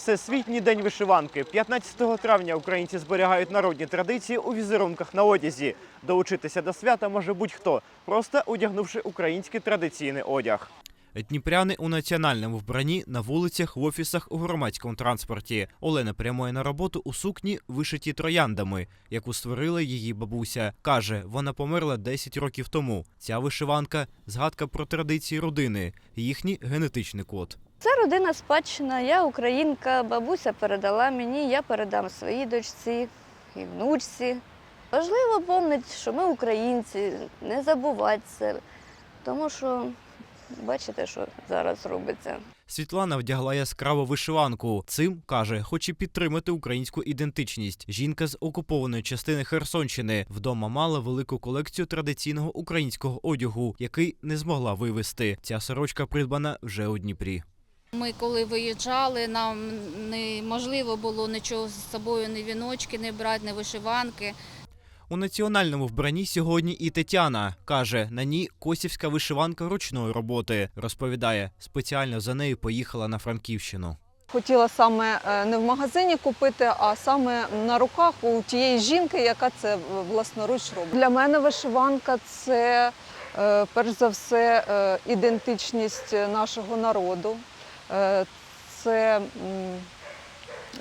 Всесвітній день вишиванки. 15 травня українці зберігають народні традиції у візерунках на одязі. Долучитися до свята може будь-хто, просто одягнувши український традиційний одяг. Дніпряни у національному вбранні на вулицях, в офісах, у громадському транспорті. Олена прямує на роботу у сукні, вишиті трояндами, яку створила її бабуся. Каже, вона померла 10 років тому. Ця вишиванка згадка про традиції родини, їхній генетичний код. Це родина спадщина. Я українка, бабуся передала мені, я передам своїй дочці і внучці. Важливо пам'ятати, що ми українці, не забувати це, тому що бачите, що зараз робиться. Світлана вдягла яскраву вишиванку. Цим каже, хоче підтримати українську ідентичність. Жінка з окупованої частини Херсонщини вдома мала велику колекцію традиційного українського одягу, який не змогла вивезти. Ця сорочка придбана вже у Дніпрі. Ми коли виїжджали, нам неможливо було нічого з собою, ні віночки не брати, ні вишиванки. У національному вбранні сьогодні і Тетяна каже, на ній косівська вишиванка ручної роботи. Розповідає, спеціально за нею поїхала на Франківщину. Хотіла саме е, не в магазині купити, а саме на руках у тієї жінки, яка це е, власноруч робить. Для мене вишиванка це е, перш за все ідентичність нашого народу. Е, Це,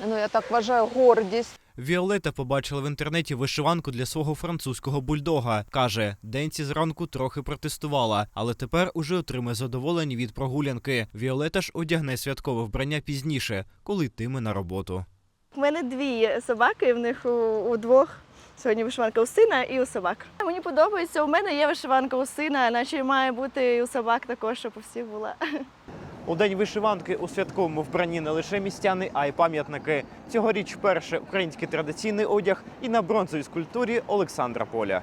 ну я так вважаю, гордість. Віолета побачила в інтернеті вишиванку для свого французького бульдога. Каже, денці зранку трохи протестувала, але тепер уже отримає задоволення від прогулянки. Віолета ж одягне святкове вбрання пізніше, коли йтиме на роботу. У мене дві собаки, в них у, у двох сьогодні вишиванка у сина і у собак. Мені подобається, у мене є вишиванка у сина, наче має бути і у собак також, щоб у всіх була. У день вишиванки у святковому вбранні не лише містяни, а й пам'ятники. Цьогоріч вперше український традиційний одяг і на бронзовій скульптурі Олександра Поля.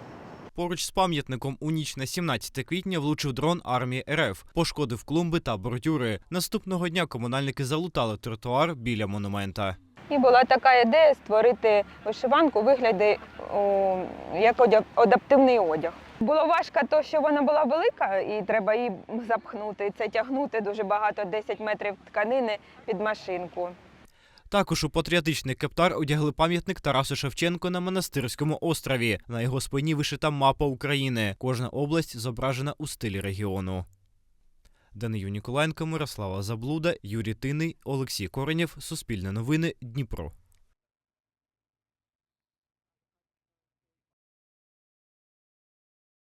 Поруч з пам'ятником у ніч на 17 квітня влучив дрон армії РФ, пошкодив клумби та бордюри. Наступного дня комунальники залутали тротуар біля монумента. І була така ідея створити вишиванку у вигляді о, як одяг- адаптивний одяг. Було важко, то що вона була велика, і треба її запхнути. Це тягнути дуже багато, 10 метрів тканини під машинку. Також у патріотичний кептар одягли пам'ятник Тарасу Шевченко на монастирському острові. На його спині вишита мапа України. Кожна область зображена у стилі регіону. Данию Ніколаєнко, Мирослава Заблуда, Юрій Тиний, Олексій Коренєв, Суспільне новини, Дніпро.